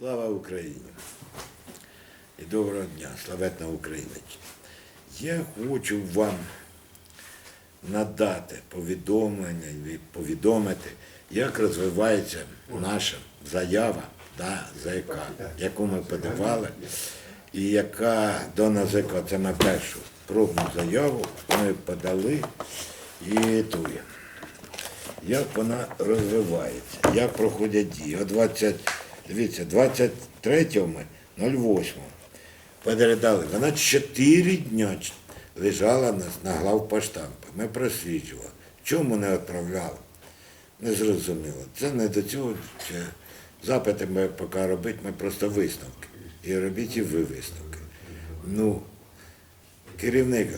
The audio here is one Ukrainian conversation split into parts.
Слава Україні! І доброго дня, славетна Українець. Я хочу вам надати повідомлення повідомити, як розвивається наша заява на ЗК, яку ми подавали, і яка до НАЗК, це ми першу пробну заяву ми подали і ту. Як вона розвивається, як проходять дії. О 20, дивіться, 23 ми 08 передали. Вона 4 дня лежала на, на главпоштампі. Ми просліджували. Чому не відправляли? Не зрозуміло. Це не до цього. Це запити ми поки робити, ми просто висновки. І робіть і ви висновки. Ну, керівник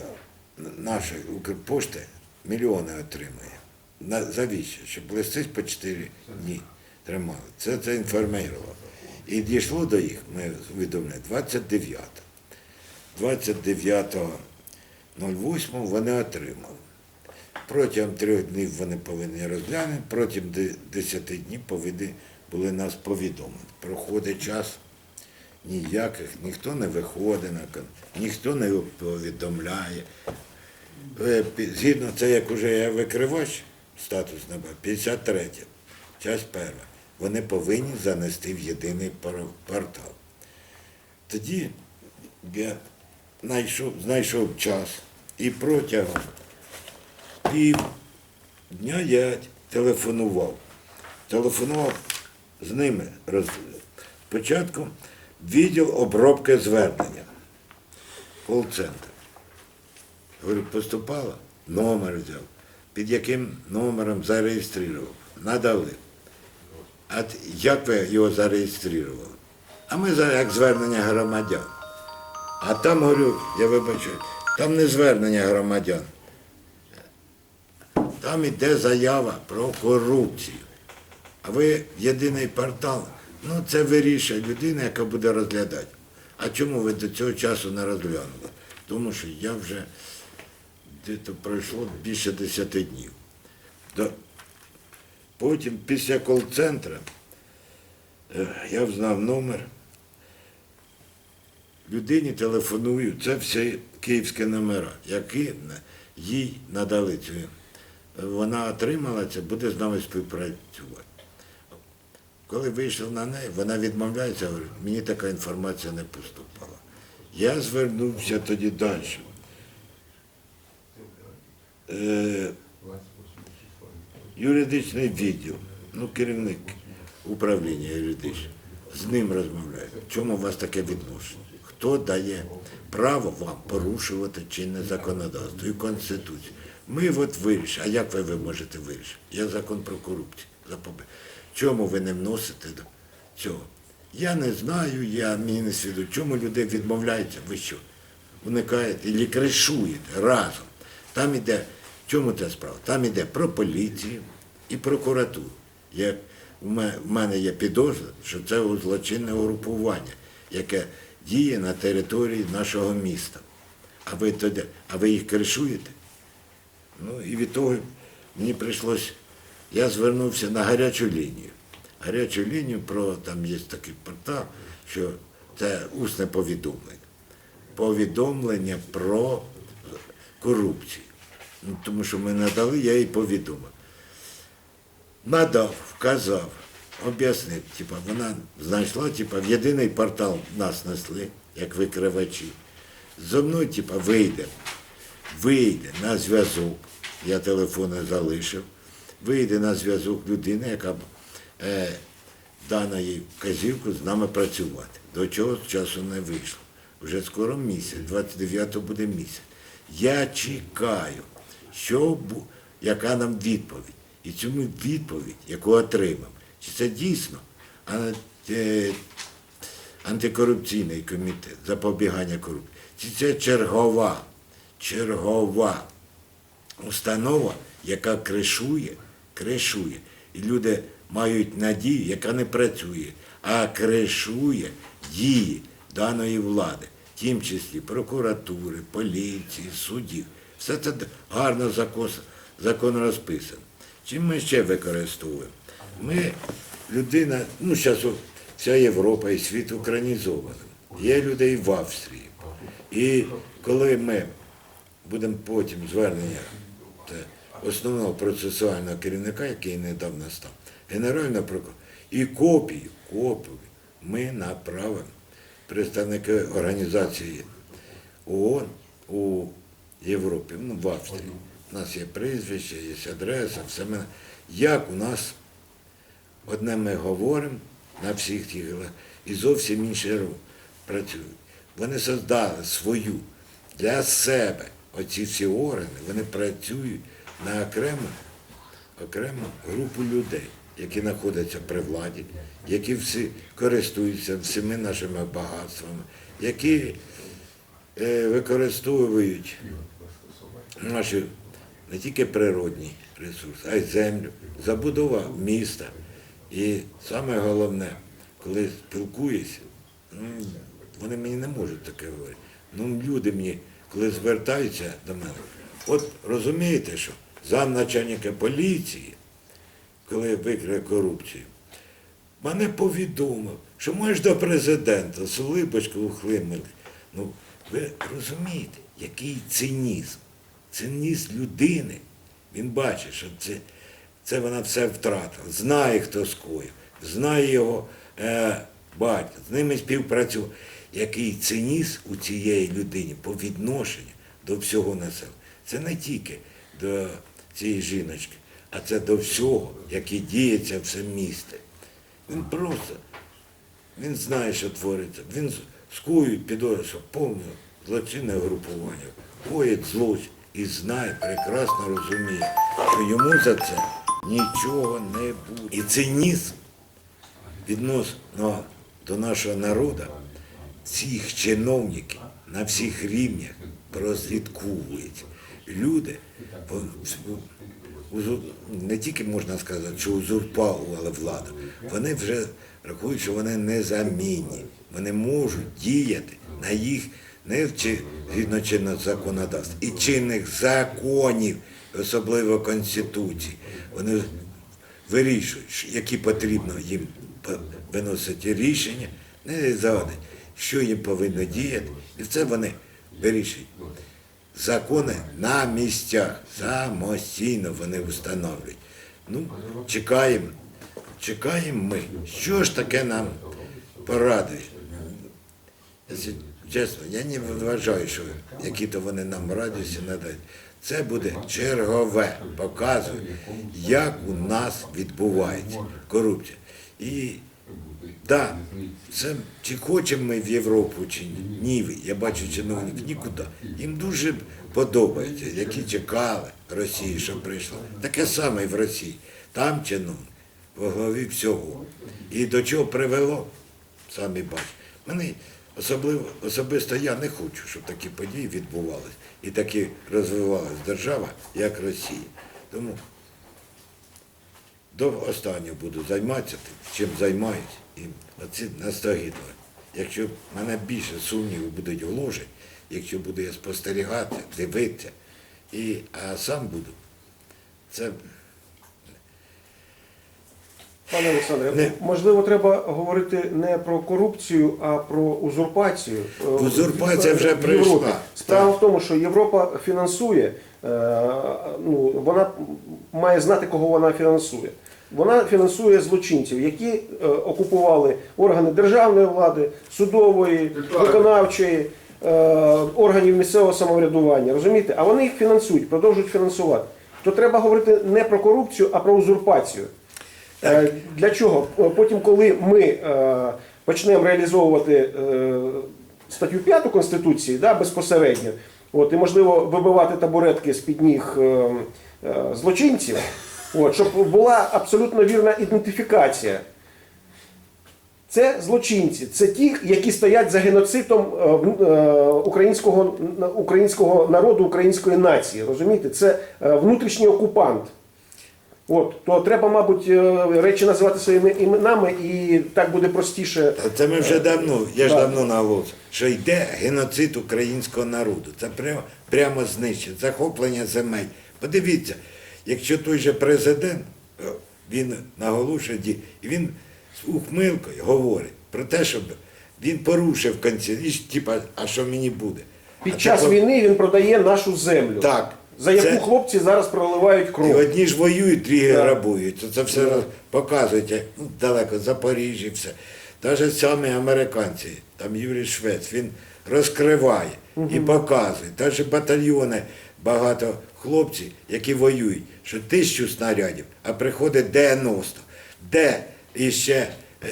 нашої Укрпошти мільйони отримує. На, завіщо? Щоб листи по 4 дні тримали. Це це інформувало. І дійшло до їх, ми повідомляємо, 29. 29.08 вони отримали. Протягом трьох днів вони повинні розглянути, протягом 10 днів повинні були нас повідомити. Проходить час, ніяких, ніхто не виходить на кон, ніхто не повідомляє. Е, Згідно це, як уже я викривач, статус набав, 53, часть перша. Вони повинні занести в єдиний портал. Тоді я знайшов, знайшов час і протягом пів дня я телефонував. Телефонував з ними. Спочатку відділ обробки звернення. Кол-центр. Говорю, поступало, номер взяв. Під яким номером зареєстрував. Надали. А як ви його зареєстрували? А ми як звернення громадян. А там, говорю, я вибачаю, там не звернення громадян. Там іде заява про корупцію. А ви єдиний портал, ну це вирішує людина, яка буде розглядати. А чому ви до цього часу не розглянули? Тому що я вже десь пройшло більше 10 днів. Потім після кол-центра е, я взнав номер. Людині телефоную, це всі київські номера, які їй надали цю. Вона отримала це, буде з нами співпрацювати. Коли вийшов на неї, вона відмовляється, говорить, мені така інформація не поступала. Я звернувся тоді далі. Юридичний відділ, ну, керівник управління юридичного, з ним розмовляю. Чому у вас таке відношення? Хто дає право вам порушувати чинне законодавство і Конституцію? Ми от вирішимо. А як ви, ви можете вирішити? Я закон про корупцію. Чому ви не вносите до цього? Я не знаю, я мені не свідомо. Чому люди відмовляються? Ви що? Уникаєте і кришуєте разом. Там іде, чому ця справа? Там іде про поліцію і прокуратуру. Як в мене є підозра, що це злочинне угрупування, яке діє на території нашого міста. А ви тоді, а ви їх кришуєте? Ну і від того мені прийшлось, я звернувся на гарячу лінію. Гарячу лінію про, там є такий портал, що це усне повідомлення. Повідомлення про корупцію. Ну, тому що ми надали, я їй повідомив. Надав, вказав, об'яснив, типа, вона знайшла, типа, в єдиний портал нас несли, як викривачі. Зо мною, типа, вийде, вийде на зв'язок, я телефон не залишив, вийде на зв'язок людина, яка е, дана їй вказівку з нами працювати. До чого часу не вийшло. Вже скоро місяць, 29 буде місяць. Я чекаю, що, яка нам відповідь. І цю відповідь, яку отримав, чи це дійсно е, антикорупційний комітет запобігання корупції, чи це чергова, чергова установа, яка кришує, кришує. І люди мають надію, яка не працює, а кришує дії даної влади, в тім числі прокуратури, поліції, судів. Все це гарно закон, закон розписано. Чим ми ще використовуємо? Ми, людина, ну зараз вся Європа і світ українізований. Є люди і в Австрії. І коли ми будемо потім звернення основного процесуального керівника, який недавно став, Генерального прокурора, і копію, копію ми направимо представники організації ООН у Європі, ну, в Австрії. У нас є прізвище, є адреса, все ми. Як у нас одне ми говоримо на всіх тих і зовсім інші працюють. Вони создали свою для себе оці всі органи, вони працюють на окрему, окрему групу людей, які знаходяться при владі, які всі користуються всіми нашими багатствами, які е, використовують наші не тільки природні ресурси, а й землю, забудова міста. І саме головне, коли спілкуюся, ну, вони мені не можуть таке говорити. Ну, люди мені, коли звертаються до мене, от розумієте, що замначальника поліції, коли викриє корупцію, мене повідомив, що можеш до президента Солибочку ухлимили. Ну, ви розумієте, який цинізм, цинізм людини. Він бачить, що це, це вона все втратила, знає, хто скоїв, знає його е, батько, з ними співпрацював. Який цинізм у цієї людині по відношенню до всього населення. Це не тільки до цієї жіночки, а це до всього, яке діється в цьому місті. Він просто, він знає, що твориться. Він скує підозрює, що повне злочинне групування, коїть злочин і знає, прекрасно розуміє, що йому за це нічого не буде. І цинізм відносно до нашого народу, цих чиновників на всіх рівнях прослідковують. Люди не тільки можна сказати, що узурпували владу, вони вже рахують, що вони незамінні. Вони можуть діяти на їх чи- згідно чинного законодавства і чинних законів, особливо Конституції. Вони вирішують, які потрібно їм виносити рішення, не заводить, що їм повинно діяти, і це вони вирішують. Закони на місцях, самостійно вони встановлюють. Ну, чекаємо, чекаємо ми. Що ж таке нам порадує? Чесно, я не вважаю, що які-то вони нам радості надають. Це буде чергове, показує, як у нас відбувається корупція. І так, це чи хочемо ми в Європу, чи ні. Я бачу чиновників нікуди. Їм дуже подобається, які чекали Росії, що прийшла. Таке саме і в Росії. Там чиновник во главі всього. І до чого привело, самі бачите. Особливо, особисто я не хочу, щоб такі події відбувалися і такі розвивалася держава, як Росія. Тому до останнього буду займатися тим, чим займаюся. І оці настогідно. Якщо в мене більше сумнівів будуть гложі, якщо буду я спостерігати, дивитися, і, а сам буду, це Пане Олександре, Не. можливо, треба говорити не про корупцію, а про узурпацію. Е, Узурпація вже прийшла. Справа в тому, що Європа фінансує, е, ну, вона має знати, кого вона фінансує. Вона фінансує злочинців, які е, окупували органи державної влади, судової, виконавчої, органів місцевого самоврядування. Розумієте? А вони їх фінансують, продовжують фінансувати. То треба говорити не про корупцію, а про узурпацію. Е, Для чого? Е, Потім, коли ми е, почнемо реалізовувати статтю 5 Конституції да, безпосередньо, от, і можливо вибивати табуретки з-під ніг злочинців, от, щоб була абсолютно вірна ідентифікація. Це злочинці, це ті, які стоять за геноцидом українського, українського народу, української нації. Розумієте? Це внутрішній окупант. От, то треба, мабуть, е, речі називати своїми іменами, і так буде простіше. Це ми вже давно, я ж Так. давно наголосив, що йде геноцид українського народу. Це прямо, прямо знищення, захоплення земель. Подивіться, якщо той же президент, е, він наголошує, і він з ухмилкою говорить про те, щоб він порушив ж, типа, а що мені буде? Під А час тепер- війни він продає нашу землю, Так. За яку Це- хлопці зараз проливають кров. І одні ж воюють, другі Так. грабують. Це все Так. показують, ну, далеко, Запоріжжя, все. Навіть самі американці, там Юрій Швець, він розкриває і показує. Навіть батальйони, багато хлопців, які воюють, що тисячу снарядів, а приходить 90. Де іще е,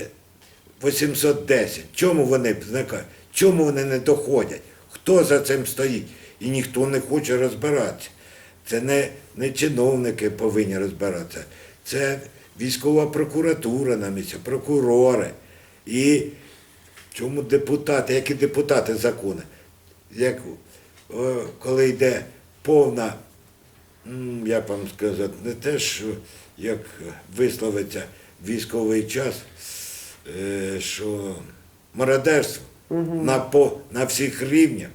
810. Чому вони зникають? Чому вони не доходять? Хто за цим стоїть? І ніхто не хоче розбиратися. Це не, не чиновники повинні розбиратися. Це військова прокуратура на місці, прокурори. І чому депутати, які депутати закони? Як, о, коли йде повна, як вам сказати, не те, що як висловиться військовий час, е, що мародерство на, по, на всіх рівнях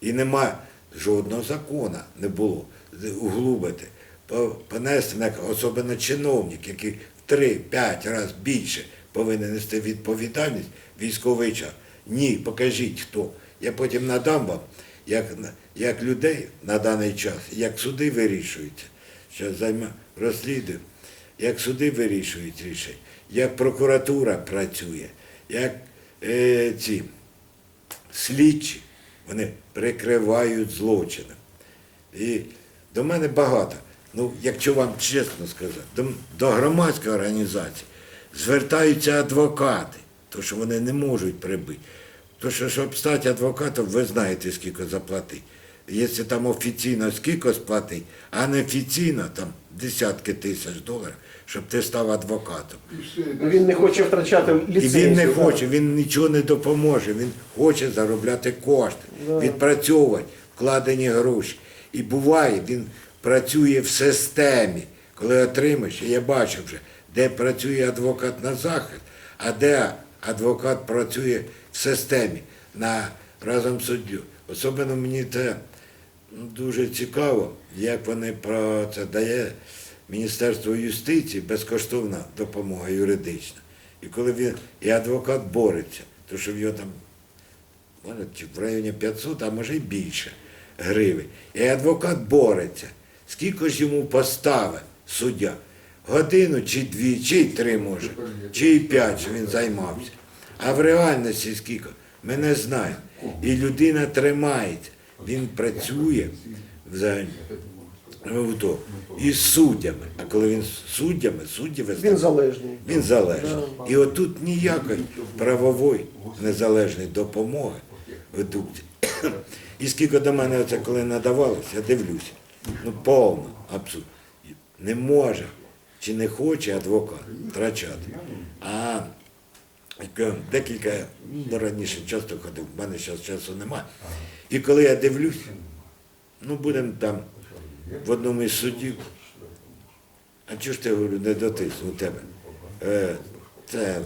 і нема жодного закону не було углубити, понести, особливо чиновник, який в 3-5 разів більше повинен нести відповідальність військовий час. Ні, покажіть хто. Я потім надам вам, як, як людей на даний час, як суди вирішуються. Зараз займа розслідую, як суди вирішують рішення, як прокуратура працює, як е, ці слідчі, вони прикривають злочини. І до мене багато. Ну, якщо вам чесно сказати, до, до громадської організації звертаються адвокати, то що вони не можуть прибити. То що, щоб стати адвокатом, ви знаєте, скільки заплатити. Якщо там офіційно скільки сплатить, а неофіційно там десятки тисяч доларів, щоб ти став адвокатом. Він не хоче втрачати І він не хоче, він нічого не допоможе, він хоче заробляти кошти, відпрацьовувати вкладені гроші. І буває, він працює в системі. Коли отримаєш, я бачив вже, де працює адвокат на захист, а де адвокат працює в системі на, разом з суддю. Особливо мені це ну, дуже цікаво, як вони про це дає Міністерство юстиції безкоштовна допомога юридична. І коли він і адвокат бореться, то що в його там в районі 500, а може й більше гривень. І адвокат бореться. Скільки ж йому поставить суддя? Годину чи дві, чи три може, чи й п'ять, що він займався. А в реальності скільки? Ми не знаємо. І людина тримається. Він працює взагалі із суддями. А коли він з суддями, судді Він залежний. Він залежний. І отут ніякої правової незалежної допомоги ведуть. І скільки до мене оце коли надавалося, я дивлюся. Ну повно, абсурд. Не може чи не хоче адвокат втрачати. А декілька, ну раніше часто ходив, в мене зараз часу немає. І коли я дивлюся, ну будемо там в одному із судів. А чого ж ти говорю, не дотисну у тебе? Е, це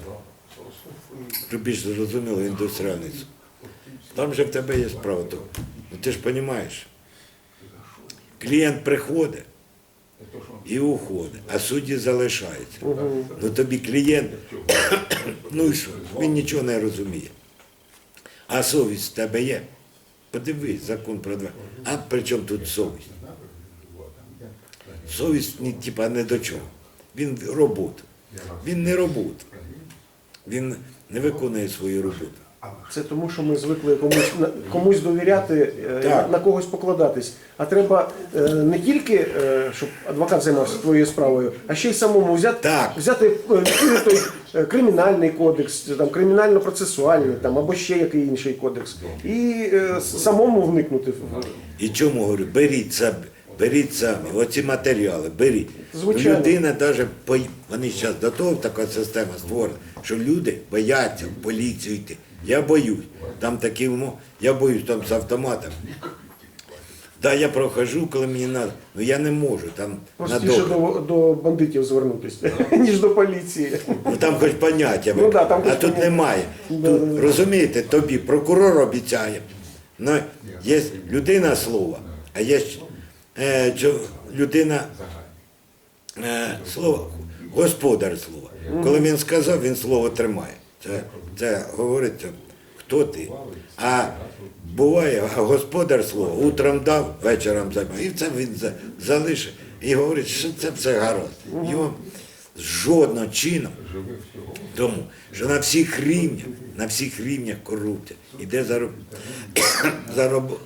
більш зрозуміло індустріальний суд. Там же в тебе є справа. Ну ти ж розумієш, клієнт приходить і уходить, а судді залишаються. Ну тобі клієнт, ну і що, він нічого не розуміє. А совість в тебе є? Подивись, закон про два. А при чому тут совість? Совість ні, типа не до чого. Він робота. Він не робота. Він не виконує свою роботу. Це тому, що ми звикли комусь комусь довіряти, е, Так. на когось покладатись. А треба е, не тільки, е, щоб адвокат займався твоєю справою, а ще й самому взяти, Так. взяти той кримінальний кодекс, там кримінально-процесуальний, там або ще який інший кодекс, і самому вникнути І чому говорю, беріть самі, беріть самі, оці матеріали, беріть. Звичайно. Людина навіть вони зараз до того така система створена, що люди бояться в поліцію йти. Я боюсь. Там такі умови, я боюсь там з автоматом. Да, я прохожу, коли мені треба, ну я не можу там простіше до, до бандитів звернутися, ніж до поліції. Ну там хоч поняття, Ну, да, там а хоч тут поняття. немає. Да, Тут, да, да. розумієте, тобі прокурор обіцяє. Ну, є людина слова, а є е, чо- людина е, слова, господар слова. Коли він сказав, він слово тримає. Це, це говориться, хто ти. А буває, а господар слово утром дав, вечором займає. І це він за- залишив. І говорить, що це все гаразд. Його жодного чином. Тому, що на всіх рівнях, на всіх рівнях корупція. Іде зароб... зароб...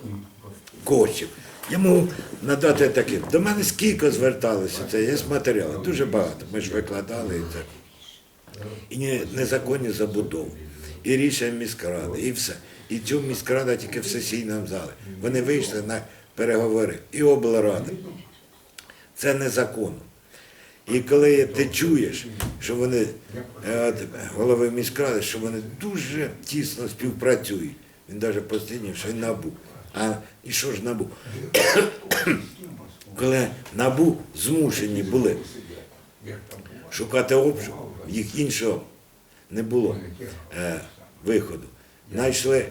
коштів. Йому надати таке. До мене скільки зверталися, це є матеріали, дуже багато. Ми ж викладали і це. І незаконні забудови, і рішення міськради, і все. І цю міськрада тільки в сесійному залі. Вони вийшли на переговори, і облрада. Це незаконно. І коли ти чуєш, що вони, е, голови міськради, що вони дуже тісно співпрацюють, він навіть постійно, що й набу. А і що ж набу? коли набу змушені були шукати обшук, їх іншого не було е, виходу. Знайшли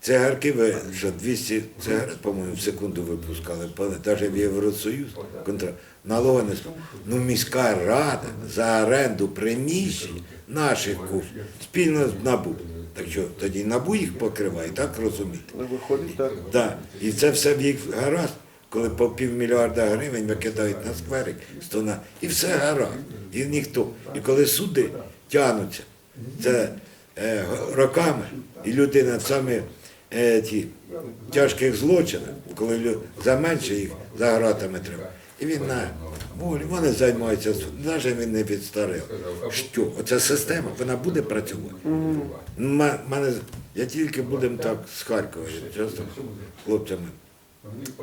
цигарки, що 200 цигарет, по-моєму, в секунду випускали, навіть в Євросоюз, контра... налога не сплатили. Ну, міська рада за оренду приміщень наших коштів спільно з НАБУ. Так що тоді НАБУ їх покриває, так розумієте? Ну, Виходить так. Да. І це все в їх гаразд, коли по півмільярда гривень викидають на скверик, сто на... і все гаразд. І ніхто. І коли суди тягнуться, це е, роками, і людина саме е, ті тяжких злочинів, коли лю- за менше їх за гратами треба. І він на волі, вони займаються судом, навіть він не підстарив. Що? Оця система, вона буде працювати. Мене, я тільки будемо так з Харкова, часто хлопцями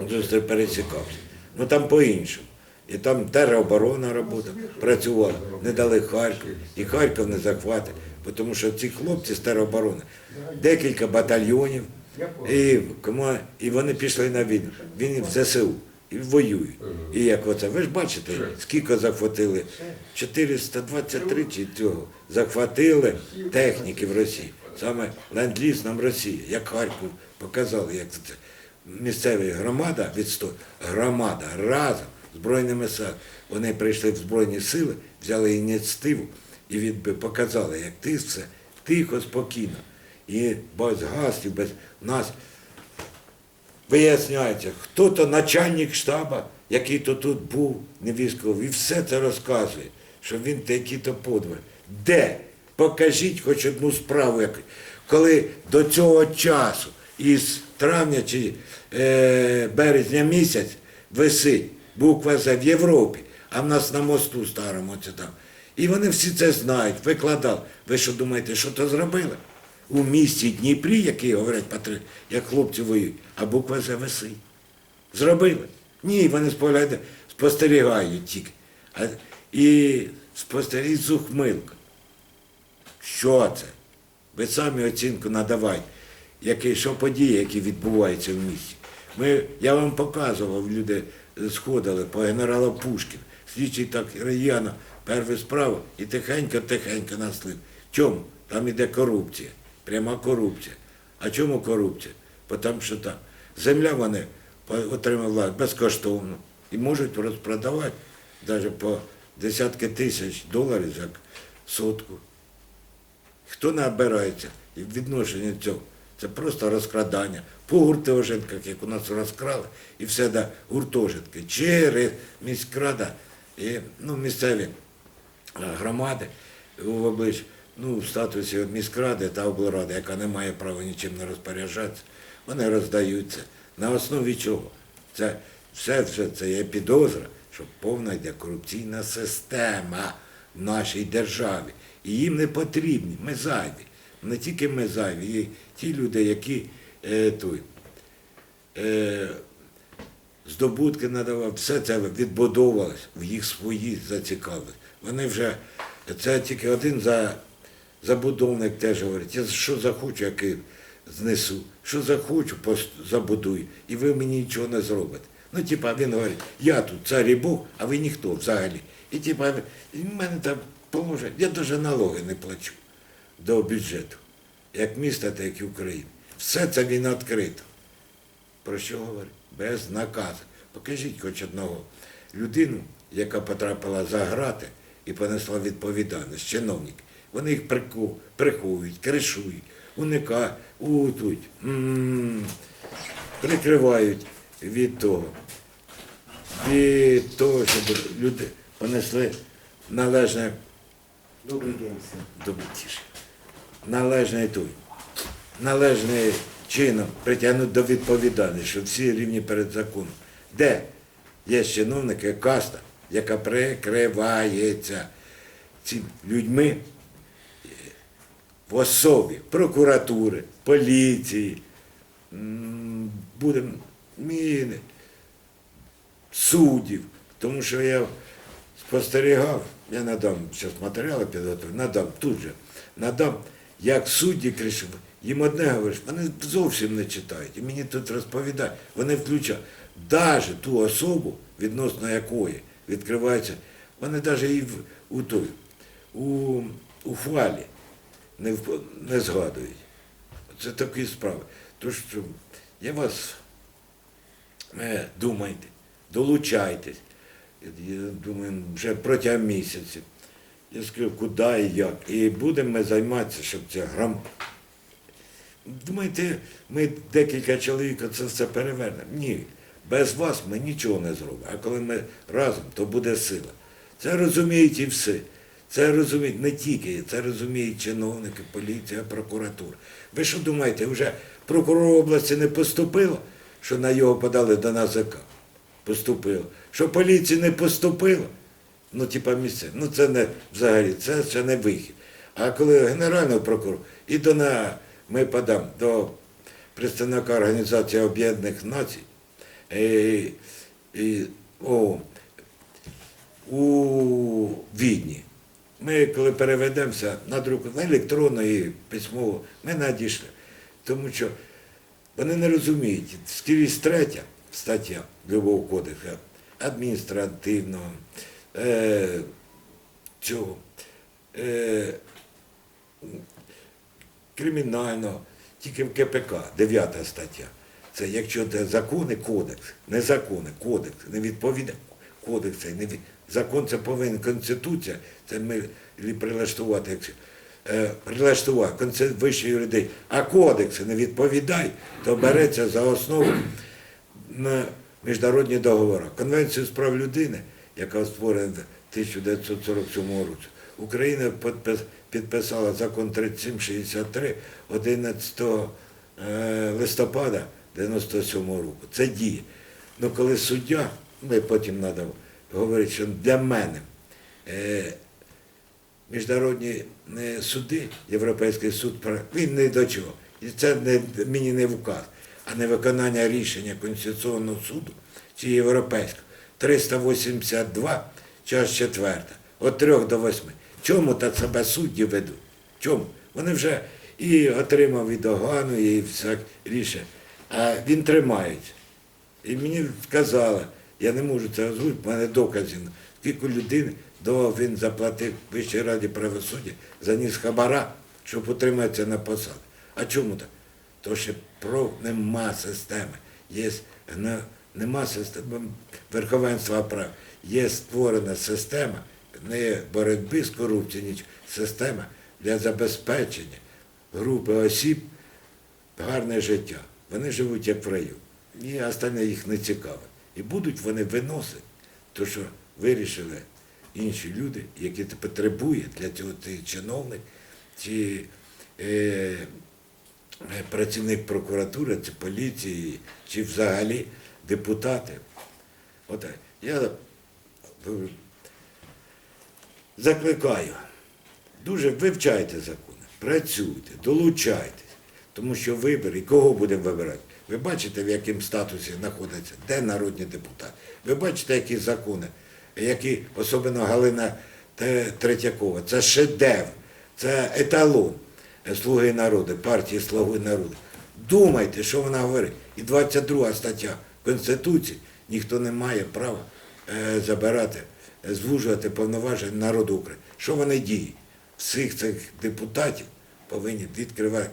зустрі пересікався. Ну там по-іншому. І там тероборона робота працювала, не дали Харків, і Харків не захватить, тому що ці хлопці з тероборони, декілька батальйонів, і, і вони пішли на війну. Він в ЗСУ і воюють. І як оце, ви ж бачите, скільки захватили? 423 чи цього захватили техніки в Росії. Саме ленд-ліз нам Росія, як Харків показали, як це місцева громада відстой, громада разом Збройними силами. Вони прийшли в Збройні сили, взяли ініціативу і відби- показали, як ти все тихо, спокійно. І без гастів, без нас виясняється, хто то начальник штаба, який то тут був, не військовий, і все це розказує, що він такий-то подвиг. Де? Покажіть хоч одну справу, коли до цього часу, із травня чи березня місяць висить буква З в Європі, а в нас на мосту старому це там. І вони всі це знають, викладали. Ви що думаєте, що то зробили? У місті Дніпрі, який говорять патри, як хлопці воюють, а буква З висить. Зробили? Ні, вони споглядають, спостерігають тільки. А, і спостерігають з ухмилкою. Що це? Ви самі оцінку надавайте, які, що події, які відбуваються в місті. Ми, я вам показував, люди сходили по генерала Пушкін, слідчий так регіона, перша справа, і тихенько-тихенько наслив. Чому? Там іде корупція, пряма корупція. А чому корупція? Тому що там земля вони отримали безкоштовно і можуть розпродавати навіть по десятки тисяч доларів за сотку. Хто набирається і в цього? Це просто розкрадання. По гуртожитках, як у нас розкрали, і все до гуртожитки. Через міськрада і ну, місцеві е, громади в облич, ну, в статусі міськради та облради, яка не має права нічим не розпоряджатися, вони роздаються. На основі чого? Це все, все це є підозра, що повна йде корупційна система в нашій державі. І їм не потрібні, ми зайві. Не тільки ми зайві, і ті люди, які той, е, здобутки надавав, все це відбудовувалось в їх свої зацікавленості. Вони вже, це тільки один за, забудовник теж говорить, я що захочу, який знесу, що захочу, забудую, і ви мені нічого не зробите. Ну, типа, він говорить, я тут цар і Бог, а ви ніхто взагалі. І типа, в мене там положення, я навіть налоги не плачу до бюджету, як міста, так і України. Все це він відкрито. Про що говорить? Без наказу. Покажіть хоч одного людину, яка потрапила за грати і понесла відповідальність чиновники. Вони їх приховують, кришують, уникають, утуть, прикривають від того. Від того, щоб люди понесли належне Добрий день всім. Добре, належний той, належний чином притягнути до відповідальності, що всі рівні перед законом. Де є чиновники, каста, яка прикривається цими людьми в особі прокуратури, поліції, будемо міни, суддів. Тому що я спостерігав, я надам зараз матеріали підготую, надам тут же, надам, як судді кричать. Їм одне говориш, вони зовсім не читають. І мені тут розповідають, вони включають навіть ту особу, відносно якої відкривається, вони навіть і в, у той, у, у фалі не, не згадують. Це такі справи. Тож я вас е, думайте, долучайтесь. Я думаю, вже протягом місяців. Я скажу, куди і як. І будемо ми займатися, щоб це грам. Думаєте, ми декілька чоловік це все перевернемо? Ні. Без вас ми нічого не зробимо. А коли ми разом, то буде сила. Це розуміють і все. Це розуміють не тільки, це розуміють чиновники, поліція, прокуратура. Ви що думаєте, вже прокурор області не поступило, що на його подали до НАЗК? Поступило. Що поліції не поступило? Ну, типа місце. Ну це не взагалі, це ще не вихід. А коли Генерального прокурора і до на ми подам до представника Організації Об'єднаних Націй і, і, о, у Відні. Ми, коли переведемося на друк на електронно і письмово, ми надійшли. Тому що вони не розуміють, скрізь третя стаття Любого кодексу адміністративного, е, цього, е, кримінального, тільки в КПК, 9 стаття. Це якщо це закони, кодекс, не закони, кодекс, не відповідає кодекс, цей не від... закон це повинен Конституція, це ми прилаштувати, якщо е, прилаштувати конце- вищий юридичний, а кодекси не відповідають, то береться за основу на міжнародні договори. Конвенцію з прав людини, яка створена в 1947 році, Україна підпис- підписала закон 3763 11 е, листопада 97 року. Це діє. Ну коли суддя, ми потім треба говорити, що для мене е, міжнародні е, суди, Європейський суд, він не до чого. І це не, мені не вказ, а не виконання рішення Конституційного суду чи Європейського. 382, час четверта, від 3 до 8. Чому так себе судді ведуть? Чому? Вони вже і отримав і догану, і всяк рішення. А він тримається. І мені сказали, я не можу це озвучити, в мене доказів. Скільки людини до він заплатив Вищій раді правосуддя, заніс хабара, щоб утриматися на посаді. А чому так? Тому що про нема системи. Є, нема системи верховенства прав. Є створена система не боротьби з корупцією, ніч система для забезпечення групи осіб гарне життя. Вони живуть як в раю. І остальне їх не цікавить. І будуть вони виносити, то що вирішили інші люди, які це потребує для цього чиновник чи е, е, працівник прокуратури, чи поліції, чи взагалі депутати. От я закликаю, дуже вивчайте закони, працюйте, долучайтесь, тому що вибори, кого будемо вибирати? Ви бачите, в якому статусі знаходиться, де народні депутати. Ви бачите, які закони, які, особливо Галина Третьякова, це шедевр, це еталон Слуги народу, партії Слуги народу. Думайте, що вона говорить. І 22 стаття Конституції ніхто не має права е, забирати, звужувати повноваження народу України. Що вони діють? Всіх цих депутатів повинні відкривати,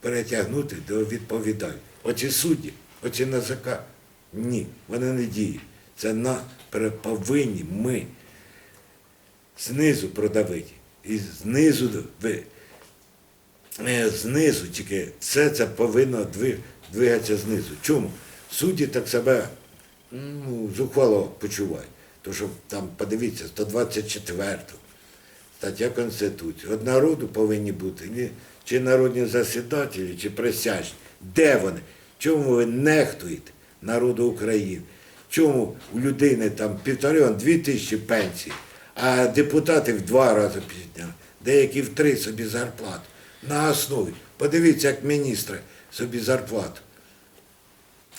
перетягнути до відповідальності. Оці судді, оці НАЗК, ні, вони не діють. Це на, повинні ми знизу продавити. І знизу е, знизу тільки все це повинно двигатися знизу. Чому? Судді так себе ну, зухвало почувають. То що там, подивіться, 124 стаття Конституції. От народу повинні бути чи народні засідателі, чи присяжні. Де вони? Чому ви нехтуєте народу України? Чому у людини там півтори, дві тисячі пенсій, а депутати в два рази підняли, деякі в три собі зарплату. На основі. Подивіться, як міністри собі зарплату.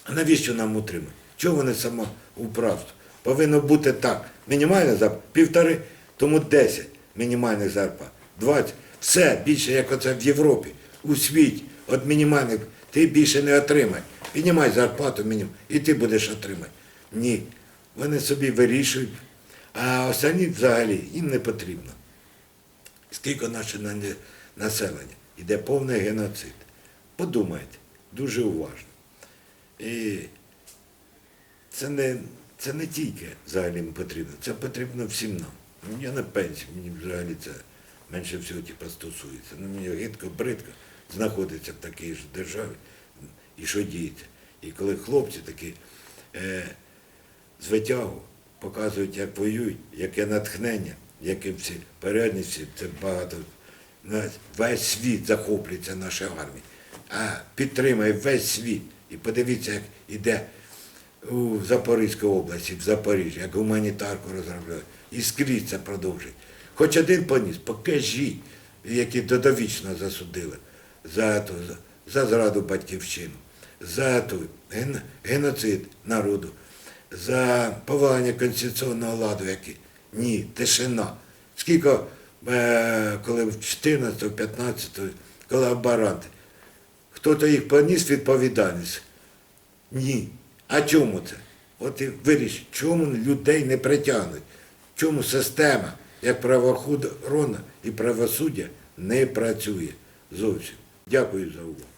А навіщо нам утримати? Чого вони самоуправство? Повинно бути так. Мінімальна зарплата півтори, тому 10 мінімальних зарплат. 20. Все, більше, як оце в Європі, у світі. От мінімальних ти більше не отримай. Піднімай зарплату мінімум, і ти будеш отримати. Ні. Вони собі вирішують, а останні взагалі їм не потрібно. Скільки наше населення? Іде повний геноцид. Подумайте, дуже уважно. І це не, це не тільки взагалі потрібно, це потрібно всім нам. Ну, Я на пенсії, мені взагалі це менше всього типу, стосується. Ну, мені гидко, бридко знаходиться в такій ж державі і що діється. І коли хлопці такі е, з витягу показують, як воюють, яке натхнення, яке всі порядність, це багато. Весь світ захоплюється нашою армією, а підтримає весь світ. І подивіться, як іде у Запорізькій області, в Запоріжжі, як гуманітарку розробляють. І скрізь це продовжують. Хоч один поніс, покажіть, які додовічно засудили за, то, за, зраду батьківщину, за ту, ген, геноцид народу, за повалення конституційного ладу, який. Ні, тишина. Скільки, е, коли в 14-15 колаборанти, хто-то їх поніс відповідальність? Ні. А чому це? От і виріш, чому людей не притягнуть? Чому система, як правоохорона і правосуддя, не працює зовсім? Дякую за увагу.